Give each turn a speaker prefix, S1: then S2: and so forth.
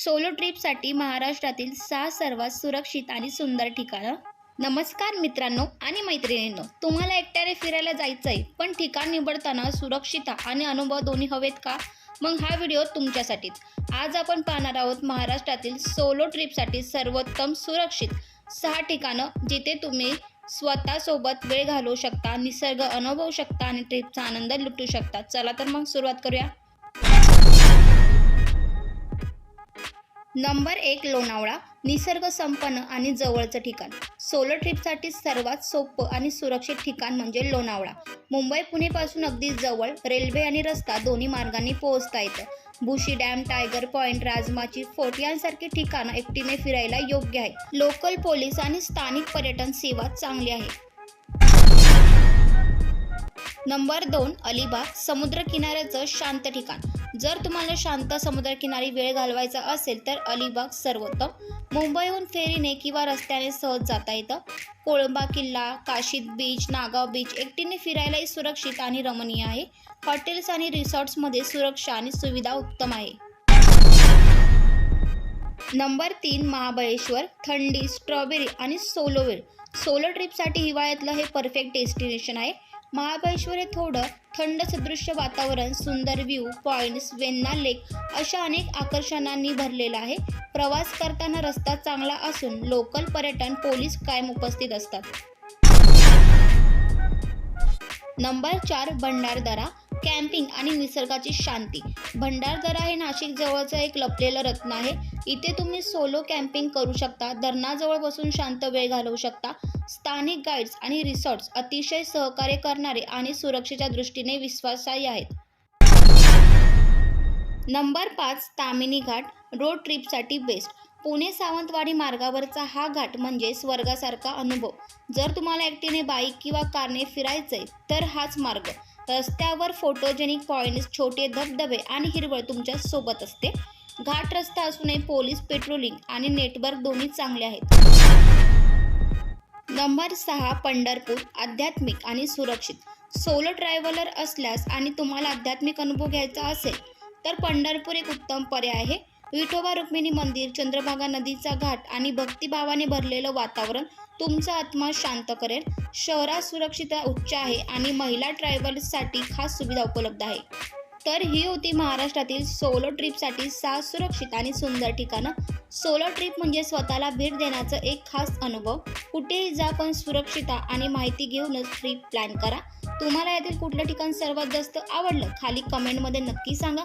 S1: Solo ट्रिपसाठी महाराष्ट्रातील सहा सर्वात सुरक्षित आणि सुंदर ठिकाणं. नमस्कार मित्रांनो आणि मैत्रिणींनो तुम्हाला एकट्याने फिरायला जायचं आहे पण ठिकाण निवडताना सुरक्षितता आणि अनुभव दोन्ही हवेत का? मग हा व्हिडिओ तुमच्यासाठीच आज आपण पाहणार आहोत महाराष्ट्रातील सोलो ट्रिपसाठी सर्वोत्तम सुरक्षित सहा ठिकाणं जिथे तुम्ही स्वतःसोबत वेळ घालवू शकता निसर्ग अनुभवू शकता आणि ट्रिपचा आनंद लुटू शकता. चला तर मग सुरुवात करूया. नंबर एक लोणावळा निसर्ग संपन्न आणि जवळचं ठिकाण. सोलो ट्रिपसाठी सर्वात सोपं आणि सुरक्षित ठिकाण म्हणजे लोणावळा. मुंबई पुणेपासून अगदी जवळ रेल्वे आणि रस्ता दोन्ही मार्गांनी पोहोचता येतं. Bushi dam tiger point Rajmachi fort यांसारखी ठिकाणं एकटीने फिरायला योग्य आहे लोकल पोलीस आणि स्थानिक पर्यटन सेवा चांगली आहे. नंबर दोन अलिबाग समुद्र किनाऱ्याचं शांत ठिकाण. जर तुम्हाला शांत समुद्रकिनारी वेळ घालवायचा असेल तर अलिबाग सर्वोत्तम. मुंबईहून फेरीने किंवा रस्त्याने सहज जाता येतं. कोळंबा किल्ला काशीद बीच नागाव बीच एकटीने फिरायलाही सुरक्षित आणि रमणीय आहे. हॉटेल्स आणि रिसॉर्ट्समध्ये सुरक्षा आणि सुविधा उत्तम आहे. नंबर तीन महाबळेश्वर थंडी स्ट्रॉबेरी आणि सोलोवेल. सोलो ट्रिपसाठी हिवाळ्यातलं हे परफेक्ट डेस्टिनेशन आहे. महाबळेश्वर हे थोडं थंड सदृश्य वातावरण सुंदर व्ह्यू पॉईंट्स वेन्ना लेक अशा अनेक आकर्षणांनी भरलेलं आहे. प्रवास करताना रस्ता चांगला असून लोकल पर्यटन पोलीस कायम उपस्थित असतात. नंबर चार भंडारदरा. कॅम्पिंग आणि निसर्गाची शांती. भंडारदरा हे नाशिक जवळचं एक लपलेलं रत्न आहे. इथे तुम्ही सोलो कॅम्पिंग करू शकता धरणाजवळ बसून शांत वेळ घालवू शकता. स्थानिक गाईड्स आणि रिसॉर्ट्स अतिशय सहकार्य करणारे आणि सुरक्षेच्या दृष्टीने विश्वासार्ह आहेत. नंबर पाच तामिनी घाट रोड ट्रिपसाठी बेस्ट पुणे सावंतवाडी मार्गावरचा हा घाट म्हणजे स्वर्गासारखा अनुभव. जर तुम्हाला एकटीने बाईक किंवा कारने फिरायचंय तर हाच मार्ग. रस्त्यावर फोटोजेनिक पॉईंट्स छोटे धबधबे आणि हिरवळ तुमच्यासोबत असते. घाट रस्ता असूनही पोलीस पेट्रोलिंग आणि नेटवर्क दोन्ही चांगले आहेत. नंबर सहा पंढरपूर आध्यात्मिक आणि सुरक्षित. सोलो ट्रॅव्हलर असल्यास आणि तुम्हाला आध्यात्मिक अनुभव घ्यायचा असेल तर पंढरपूर एक उत्तम पर्याय आहे. विठोबा रुक्मिणी मंदिर चंद्रभागा नदीचा घाट आणि भक्तिभावाने भरलेलं वातावरण तुमचा आत्मा शांत करेल. शहरात सुरक्षितता उच्च आहे आणि महिला ट्रॅव्हल्ससाठी खास सुविधा उपलब्ध आहे. तर ही होती महाराष्ट्रातील सोलो ट्रिपसाठी सहा सुरक्षित आणि सुंदर ठिकाणं. सोलो ट्रिप म्हणजे स्वतःला भेट देण्याचा एक खास अनुभव. कुठेही जा पण सुरक्षितता आणि माहिती घेऊनच ट्रिप प्लॅन करा. तुम्हाला यातील कुठलं ठिकाण सर्वात जास्त आवडलं? खाली कमेंटमध्ये नक्की सांगा.